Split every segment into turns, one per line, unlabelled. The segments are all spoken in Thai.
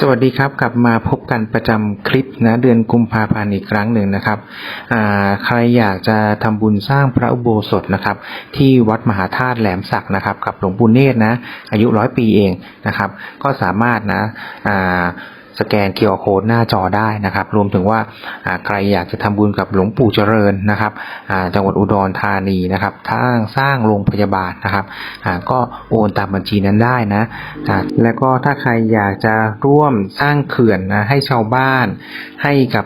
สวัสดีครับ กลับมาพบกันประจำคลิปนะเดือนกุมภาพันธ์อีกครั้งหนึ่งนะครับใครอยากจะทำบุญสร้างพระอุโบสถนะครับ ที่วัดมหาธาตุแหลมศักนะครับกับหลวงปู่เนตรนะอายุร้อยปีเองนะครับ ก็สามารถนะอ่า สแกน QR Code หน้าจอได้นะครับ รวมถึงว่าใครอยากจะทำบุญกับหลวงปู่เจริญนะครับจังหวัดอุดรธานีนะครับทางสร้างโรงพยาบาลนะครับก็โอนตามบัญชีนั้นได้นะแล้วก็ถ้าใครอยากจะร่วมสร้างเขื่อนนะให้ชาวบ้านให้กับ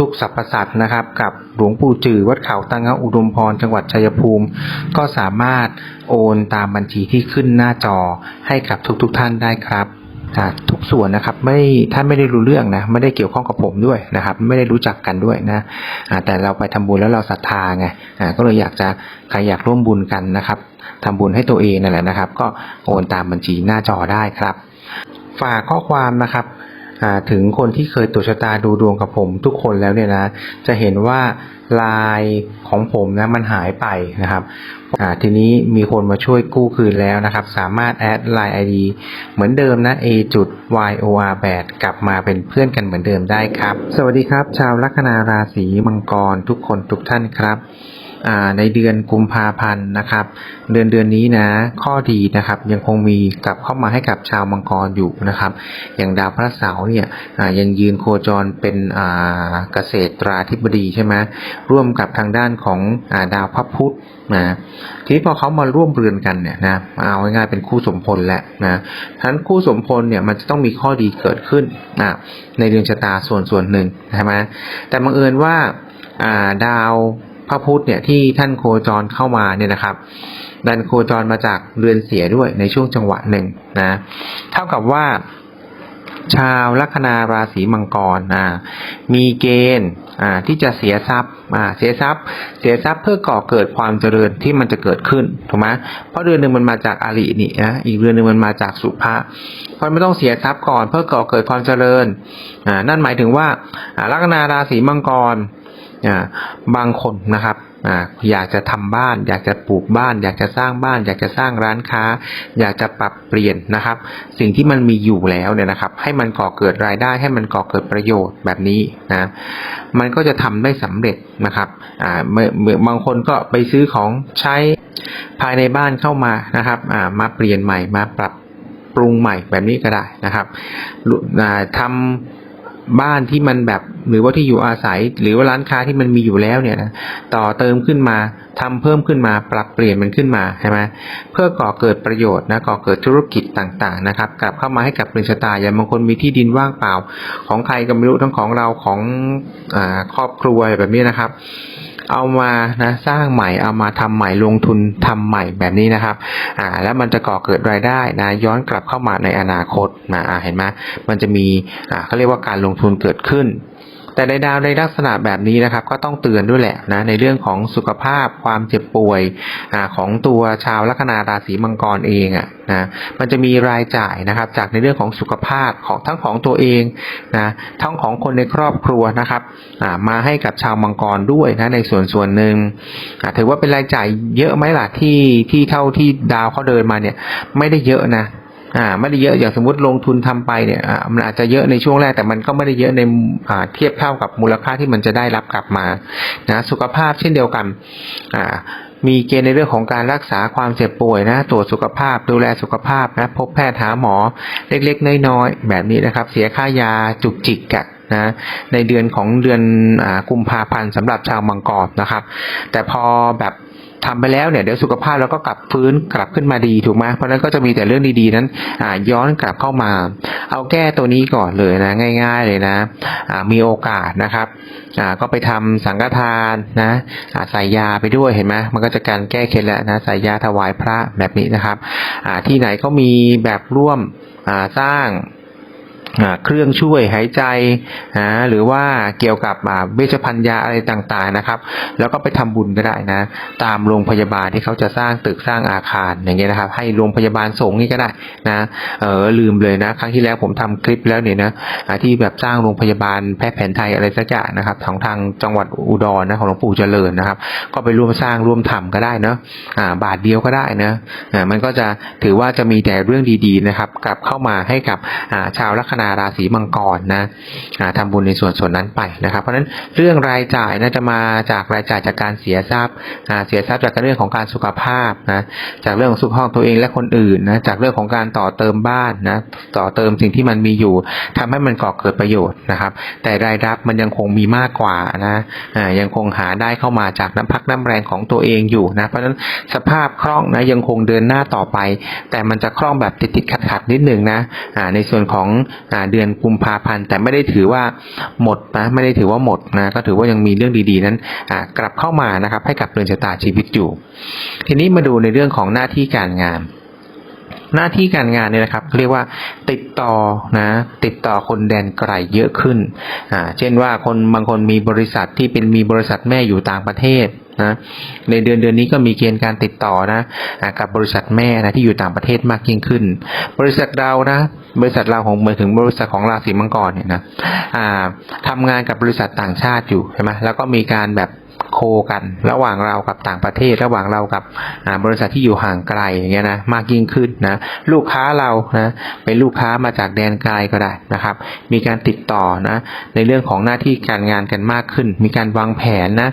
ทุกๆสรรพสัตว์นะครับ กับหลวงปู่จือวัดเขาตังเงาอุดมพรจังหวัดชัยภูมิ ก็สามารถโอนตามบัญชีที่ขึ้นหน้าจอให้กับทุกๆท่านได้ครับ ทุกส่วนนะครับไม่ท่านไม่ได้รู้เรื่องนะไม่ได้เกี่ยวข้องกับผมด้วยนะครับ ไม่ได้รู้จักกันด้วยนะแต่เราไปทำบุญแล้วเราศรัทธาไงก็เลยอยากจะใครอยากร่วมบุญกันนะครับทำบุญให้ตัวเองนั่นแหละนะครับ ก็โอนตามบัญชีหน้าจอได้ครับ ฝากข้อความนะครับ ถึงคนที่เคยตรวจชะตาดูดวงกับผมทุกคนแล้วเนี่ยนะ จะเห็นว่าลายของผมนะมันหายไปนะครับทีนี้มีคนมาช่วยกู้คืนแล้วนะครับ สามารถแอดไลน์ ID เหมือนเดิมนะ a จุด y o r 8กลับมาเป็นเพื่อนกันเหมือนเดิมได้ครับ สวัสดีครับ ชาวลัคนาราศีมังกรทุกคนทุกท่านครับ ในเดือนกุมภาพันธ์นะครับ เดือนเดือนนี้นะข้อดีนะครับยังคงมีกลับเข้ามาให้กับชาวมังกรอยู่นะครับ อย่างดาวพระเสาร์เนี่ยยังยืนโคจรเป็นเกษตราธิบดีใช่ไหมร่วมกับทางด้านของอาดาวพระพุธนะทีนี้พอเขามาร่วมเรือนกันเนี่ยนะเอาง่ายๆเป็นคู่สมพลแหละนะทั้นคู่สมพลเนี่ยมันจะต้องมีข้อดีเกิดขึ้นนะในเดือนชะตาส่วนส่วนหนึ่งใช่ไหมแต่บังเอิญว่าดาว พระพุธเนี่ยที่ท่านโคจรเข้ามาเนี่ยนะครับ ดันโคจรมาจากเรือนเสียด้วยในช่วงจังหวะหนึ่งนะเท่ากับว่า ชาวลัคนาราศีมังกรอ่ามีเกณฑ์อ่าที่จะเสียทรัพย์อ่าเสียทรัพย์ เสียทรัพย์เพื่อก่อเกิดความเจริญที่มันจะเกิดขึ้นถูกไหมเพราะเรือนหนึ่งมันมาจากอารินี่นะอีกเรือนหนึ่งมันมาจากสุภะเพราะมันต้องเสียทรัพย์ก่อนเพื่อก่อเกิดความเจริญอ่านั่นหมายถึงว่าลัคนาราศีมังกร บางคนนะครับอยากจะทำบ้าน อยากจะปลูกบ้าน อยากจะสร้างบ้าน อยากจะสร้างร้านค้า อยากจะปรับเปลี่ยนนะครับ สิ่งที่มันมีอยู่แล้วเนี่ยนะครับ ให้มันก่อเกิดรายได้ ให้มันก่อเกิดประโยชน์แบบนี้นะมันก็จะทำได้สำเร็จนะครับอ่าเมื่อบางคนก็ไปซื้อของใช้ภายในบ้านเข้ามานะครับอ่ามาเปลี่ยนใหม่มาปรับปรุงใหม่แบบนี้ก็ได้นะครับลุอ่าทำ บ้านที่มันแบบหรือว่าที่อยู่อาศัย หรือว่าร้านค้าที่มันมีอยู่แล้วเนี่ยนะต่อเติมขึ้นมาทำเพิ่มขึ้นมาปรับเปลี่ยนมันขึ้นมาใช่ไหมเพื่อก่อเกิดประโยชน์นะก่อเกิดธุรกิจต่างๆนะครับกลับเข้ามาให้กับเรือนชะตาอย่างบางคนมีที่ดินว่างเปล่า ของใครก็ไม่รู้ทั้งของเราของอครอบครัวแบบนี้นะครับ เอามานะสร้างใหม่เอามาทำใหม่ลงทุนทำใหม่แบบนี้นะครับอ่าแล้วมันจะก่อเกิดรายได้นะย้อนกลับเข้ามาในอนาคตนะอ่าเห็นไหมมันจะมีอ่าเขาเรียกว่าการลงทุนเกิดขึ้น แต่ในดาวในลักษณะแบบนี้นะครับ ก็ต้องเตือนด้วยแหละนะในเรื่องของสุขภาพความเจ็บป่วยอของตัวชาวลัคนาราศีมังกรเองอะนะมันจะมีรายจ่ายนะครับ จากในเรื่องของสุขภาพของทั้งของตัวเองนะทั้งของคนในครอบครัวนะครับมาให้กับชาวมังกรด้วยนะในส่วนส่วนหนึ่งถือว่าเป็นรายจ่ายเยอะไหมล่ะที่ที่เท่าที่ดาวเขาเดินมาเนี่ยไม่ได้เยอะนะ อ่าไม่ได้เยอะอย่างสมมติลงทุนทำไปเนี่ยอ่ามันอาจจะเยอะในช่วงแรกแต่มันก็ไม่ได้เยอะในอ่าเทียบเท่ากับมูลค่าที่มันจะได้รับกลับมานะสุขภาพเช่นเดียวกันอ่ามีเกณฑ์ในเรื่องของการรักษาความเจ็บป่วยนะตรวจสุขภาพดูแลสุขภาพนะพบแพทย์หาหมอเล็กๆน้อยๆแบบนี้นะครับ เสียค่ายาจุกจิกอะนะในเดือนของเดือนอ่ากุมภาพันธ์สำหรับชาวมังกรนะครับ แต่พอแบบ ทำไปแล้วเนี่ยเดี๋ยวสุขภาพเราก็กลับฟื้นกลับขึ้นมาดีถูกไหมเพราะนั้นก็จะมีแต่เรื่องดีๆนั้นย้อนกลับเข้ามา เอาแก้ตัวนี้ก่อนเลยนะง่าย ๆเลยนะมีโอกาสนะครับก็ไปทำสังฆทานนะใส่ยาไปด้วยเห็นไหมมันก็จะการแก้เคล็ดแล้วนะใส่ยาถวายพระแบบนี้นะครับที่ไหนก็มีแบบร่วมสร้าง เครื่องช่วยหายใจนะหรือว่าเกี่ยวกับเวชภัณฑ์ยาอะไรต่างๆนะครับ แล้วก็ไปทำบุญก็ได้นะ ตามโรงพยาบาลที่เขาจะสร้างตึกสร้างอาคารอย่างเงี้ยนะครับ ให้โรงพยาบาลสงฆ์นี่ก็ได้นะเออลืมเลยนะ ครั้งที่แล้วผมทำคลิปแล้วเนี่ยนะที่แบบสร้างโรงพยาบาลแพทย์แผนไทยอะไรสักอย่างนะครับของทางจังหวัดอุดรนะของหลวงปู่เจริญนะครับ ก็ไปร่วมสร้างร่วมทำก็ได้เนาะอ่าบาทเดียวก็ได้นะอ่ามันก็จะถือว่าจะมีแต่เรื่องดีๆนะครับกลับเข้ามาให้กับอ่าชาวลัคนานาราศีมังกรนะอ่าทำบุญในส่วนส่วนนั้นไปนะครับ เพราะฉะนั้นเรื่องรายจ่ายนะจะมาจากรายจ่ายจากการเสียทรัพย์เสียทรัพย์จากเรื่องของการสุขภาพนะจากเรื่องของสุขภาพของตัวเองและคนอื่นนะจากเรื่องของการต่อเติมบ้านนะต่อเติมสิ่งที่มันมีอยู่ทำให้มันก่อเกิดประโยชน์นะครับ แต่รายรับมันยังคงมีมากกว่านะยังคงหาได้เข้ามาจากน้ำพักน้ำแรงของตัวเองอยู่นะเพราะฉะนั้นสภาพคล่องนะยังคงเดินหน้าต่อไป แต่มันจะคล่องแบบติดติดขัดขัดนิดหนึ่งนะในส่วนของเดือนกุมภาพันธ์ แต่ไม่ได้ถือว่าหมดนะไม่ได้ถือว่าหมดนะก็ถือว่ายังมีเรื่องดีๆนั้นกลับเข้ามานะครับให้กับเรือนชะตาชีวิตอยู่ ทีนี้มาดูในเรื่องของหน้าที่การงาน หน้าที่การงานเนี่ยนะครับเรียกว่าติดต่อนะติดต่อคนแดนไกลเยอะขึ้นอ่าเช่นว่าคนบางคนมีบริษัทที่เป็นมีบริษัทแม่อยู่ต่างประเทศนะในเดือนเดือนนี้ก็มีเกณฑ์การติดต่อนะกับบริษัทแม่นะที่อยู่ต่างประเทศมากยิ่งขึ้น บริษัทเรานะบริษัทเราของหมายถึงบริษัทของราศีมังกรเนี่ยนะอ่าทำงานกับบริษัทต่างชาติอยู่ใช่ไหมแล้วก็มีการแบบ โคกันระหว่างเรากับต่างประเทศ ระหว่างเรากับบริษัทที่อยู่ห่างไกลอย่างเงี้ยนะมากยิ่งขึ้นนะลูกค้าเรานะเป็นลูกค้ามาจากแดนไกลก็ได้นะครับ มีการติดต่อนะในเรื่องของหน้าที่การงานกันมากขึ้น มีการวางแผนนะ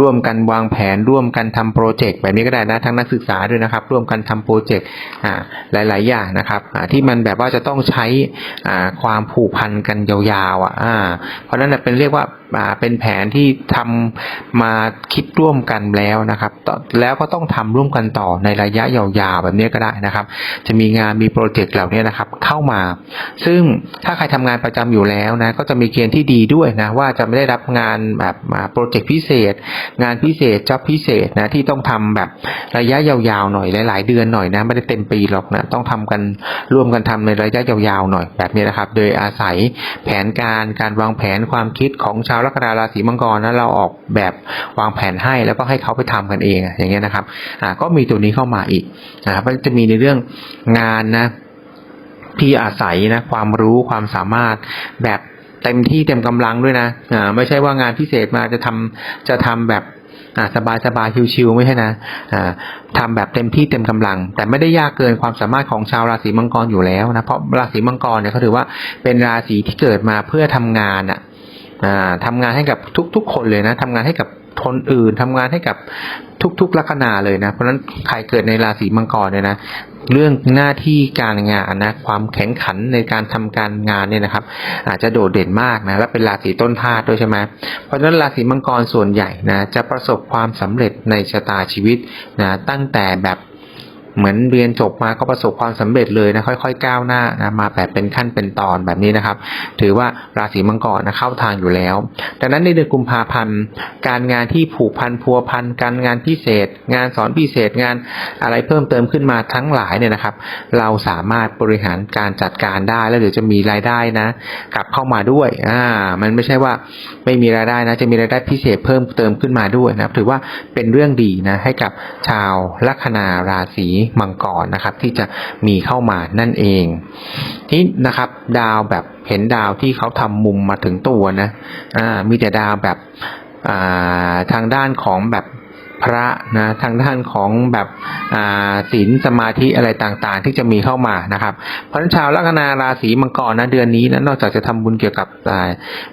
ร่วมกันวางแผนร่วมกันทำโปรเจกต์แบบนี้ก็ได้นะทั้งนักศึกษาด้วยนะครับ ร่วมกันทำโปรเจกต์อ่าหลาย ๆ อย่างนะครับที่มันแบบว่าจะต้องใช้อ่าความผูกพันกันยาวๆอะอ่าเพราะนั้นเป็นเรียกว่า เป็นแผนที่ทำมาคิดร่วมกันแล้วนะครับ แล้วก็ต้องทำร่วมกันต่อในระยะยาวๆแบบนี้ก็ได้นะครับ จะมีงานมีโปรเจกต์เหล่านี้นะครับ เข้ามา ซึ่งถ้าใครทำงานประจำอยู่แล้วนะก็จะมีเกณฑ์ที่ดีด้วยนะว่าจะไม่ได้รับงานแบบโปรเจกต์พิเศษ งานพิเศษจ็อบพิเศษนะที่ต้องทำแบบระยะยาวๆหน่อยหลาย ๆ เดือนหน่อยนะไม่ได้เต็มปีหรอกนะต้องทำกันร่วมกันทำในระยะยาวๆหน่อยแบบนี้นะครับ โดยอาศัยแผนการการวางแผนความคิดของชาวลัคนาราศีมังกรนะเราออกแบบวางแผนให้แล้วก็ให้เขาไปทำกันเองอย่างเงี้ยนะครับอ่าก็มีตัวนี้เข้ามาอีกนะครับมันจะมีในเรื่องงานนะที่อาศัยนะความรู้ความสามารถแบบเต็มที่เต็มกำลังด้วยนะอ่าไม่ใช่ว่างานพิเศษมาจะทำจะทำแบบอ่าสบายสบายๆชิวๆไม่ใช่นะอ่าทำแบบเต็มที่เต็มกำลัง แต่ไม่ได้ยากเกินความสามารถของชาวราศีมังกรอยู่แล้วนะเพราะราศีมังกรเนี่ยเขาถือว่าเป็นราศีที่เกิดมาเพื่อทำงานอะอ่า ทำงานให้กับทุก ๆ คนเลยนะทำงานให้กับคนอื่นทำงานให้กับทุกๆลัคนาเลยนะ เพราะฉะนั้นใครเกิดในราศีมังกรเนี่ยนะเรื่องหน้าที่การงานนะความแข็งขันในการทำการงานเนี่ยนะครับ อาจจะโดดเด่นมากนะและเป็นราศีต้นธาตุด้วยใช่ไหมเพราะฉะนั้นราศีมังกรส่วนใหญ่นะจะประสบความสำเร็จในชะตาชีวิตนะตั้งแต่แบบ เหมือนเรียนจบมาก็ประสบความสำเร็จเลยนะค่อยๆก้าวหน้านะมาแบบเป็นขั้นเป็นตอนแบบนี้นะครับ ถือว่าราศีมังกรนะเข้าทางอยู่แล้วดังนั้นในเดือนกุมภาพันธ์การงานที่ผูกพันพัวพันการงานพิเศษ งานสอนพิเศษงานอะไรเพิ่มเติมขึ้นมาทั้งหลายเนี่ยนะครับ เราสามารถบริหารการจัดการได้แล้วเดี๋ยวจะมีรายได้นะ กลับเข้ามาด้วยอ่ามันไม่ใช่ว่าไม่มีรายได้นะ จะมีรายได้พิเศษเพิ่มเติมขึ้นมาด้วยนะครับ ถือว่าเป็นเรื่องดีนะให้กับชาวลัคนาราศีมังกรนะครับที่จะมีเข้ามานั่นเองที่นะครับดาวแบบเห็นดาวที่เขาทำมุมมาถึงตัวนะอ่ามีแต่ดาวแบบอ่าทางด้านของแบบพระนะทางด้านของแบบอ่าศีลสมาธิอะไรต่างๆ ที่จะมีเข้ามานะครับเพราะชาวลัคนาราศีมังกรนะเดือนนี้นะนอกจากจะทำบุญเกี่ยวกับ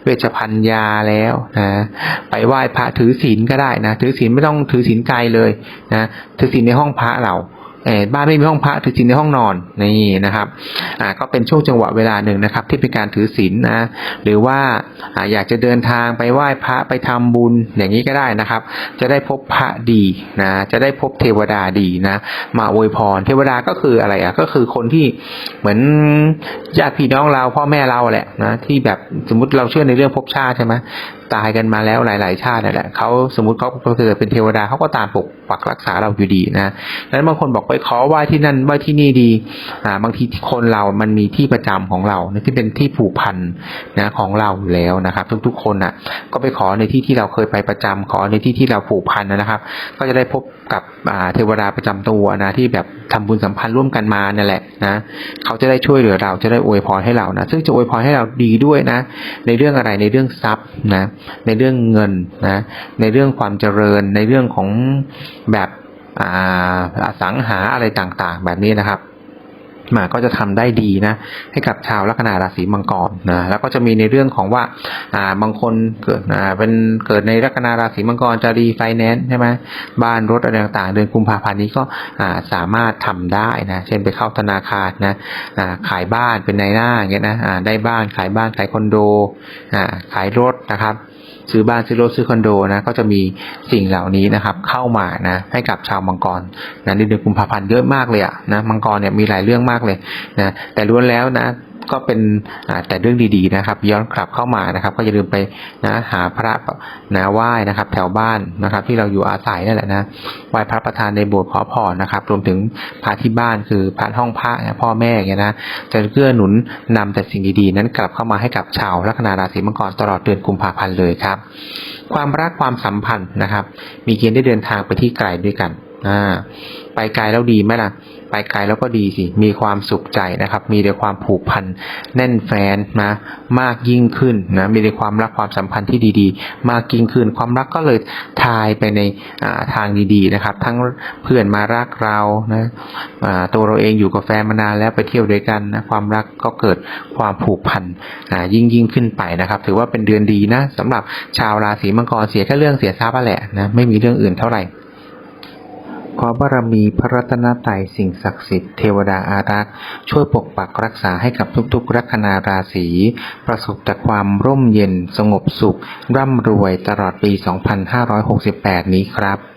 เวชภัณฑ์ยาแล้วนะไปไหว้พระถือศีลก็ได้นะถือศีลไม่ต้องถือศีลไกลเลยนะถือศีลในห้องพระเรา บ้านไม่มีห้องพระถือศีลในห้องนอนนี่นะครับอ่าก็เป็นช่วงจังหวะเวลาหนึ่งนะครับ ที่เป็นการถือศีลนะหรือว่าอาอยากจะเดินทางไปไหว้พระไปทำบุญอย่างนี้ก็ได้นะครับ จะได้พบพระดีนะจะได้พบเทวดาดีนะมาอวยพร เทวดาก็คืออะไรอะก็คือคนที่เหมือนญาติพี่น้องเราพ่อแม่เราแหละนะที่แบบสมมติเราเชื่อในเรื่องภพชาติใช่ไหม ตายกันมาแล้วหลาย ๆ ชาตินั่นแหละเขาสมมติเขาเกิดเป็นเทวดาเขาก็ตามปกปักรักษาเราอยู่ดีนะดังนั้นบางคนบอกไปขอไหว้ที่นั่นไหว้ที่นี่ดีอ่าบางทีคนเรามันมีที่ประจำของเรานะที่เป็นที่ผูกพันนะของเราอยู่แล้วนะครับ ทุก ๆ คนอะ ก็ไปขอในที่ที่เราเคยไปประจำขอในที่ที่เราผูกพันนะครับ ก็จะได้พบกับอ่าเทวดาประจำตัวนะที่แบบทำบุญสัมพันธ์ร่วมกันมาเนี่ยแหละนะเขาจะได้ช่วยเหลือเราจะได้อวยพรให้เรานะซึ่งจะอวยพรให้เราดีด้วยนะ ในเรื่องอะไรในเรื่องทรัพย์นะในเรื่องเงินนะในเรื่องความเจริญ ในเรื่องของแบบอ่าอสังหาอะไรต่างๆ แบบนี้นะครับมาก็จะทำได้ดีนะให้กับชาวลัคนาราศีมังกรนะแล้วก็จะมีในเรื่องของว่าอ่าบางคนเกิดอ่าเป็นเกิดในลัคนาราศีมังกรจะรีไฟแนนซ์ใช่ไหมบ้านรถอะไรต่างๆ เดือนกุมภาพันธ์นี้ก็อ่าสามารถทำได้นะเช่นไปเข้าธนาคารนะอ่าขายบ้านเป็นนายหน้าอย่างเงี้ยนะอ่าได้บ้านขายบ้านขายคอนโดอ่าขายรถนะครับ ซื้อบ้านซื้อรถซื้อคอนโดนะก็จะมีสิ่งเหล่านี้นะครับเข้ามานะให้กับชาวมังกรนะในเดือนกุมภาพันธ์เยอะมากเลยอะนะมังกรเนี่ยมีหลายเรื่องมากเลยนะแต่ล้วนแล้วนะ ก็เป็นแต่เรื่องดีๆนะครับ ย้อนกลับเข้ามานะครับ ก็อย่าลืมไปนะหาพระนะไหว้นะครับ แถวบ้านนะครับ ที่เราอยู่อาศัยนั่นแหละนะไหว้พระประธานในโบสถ์ขอพรนะครับ รวมถึงพระที่บ้านคือพระห้องพระพ่อแม่อย่างเงี้ยนะจะเกื้อหนุนนำแต่สิ่งดีๆ นั้นกลับเข้ามาให้กับชาวลัคนาราศีมังกรตลอดเดือนกุมภาพันธ์เลยครับ ความรักความสัมพันธ์นะครับ มีเกณฑ์ได้เดินทางไปที่ไกลด้วยกันอ่าไปไกลแล้วดีไหมล่ะ ไปไกลแล้วก็ดีสิ มีความสุขใจนะครับ มีแต่ความผูกพันแน่นแฟนนะมากยิ่งขึ้นนะมีแต่ความรักความสัมพันธ์ที่ดีๆ มากยิ่งขึ้น ความรักก็เลยทายไปในทางดีๆนะครับ ทั้งเพื่อนมารักเรานะตัวเราเองอยู่กับแฟนมานานแล้วไปเที่ยวด้วยกันนะความรักก็เกิดความผูกพันยิ่งยิ่งขึ้นไปนะครับ ถือว่าเป็นเดือนดีนะสำหรับชาวราศีมังกรเสียแค่เรื่องเสียทรัพย์แหละนะไม่มีเรื่องอื่นเท่าไหร่ ขอบารมีพระรัตนตรัยสิ่งศักดิ์สิทธิ์เทวดาอารักษ์ช่วยปกปักรักษาให้กับทุกๆ ลัคนาราศี ประสบแต่ความร่มเย็นสงบสุข ร่ำรวยตลอดปี 2568 นี้ครับ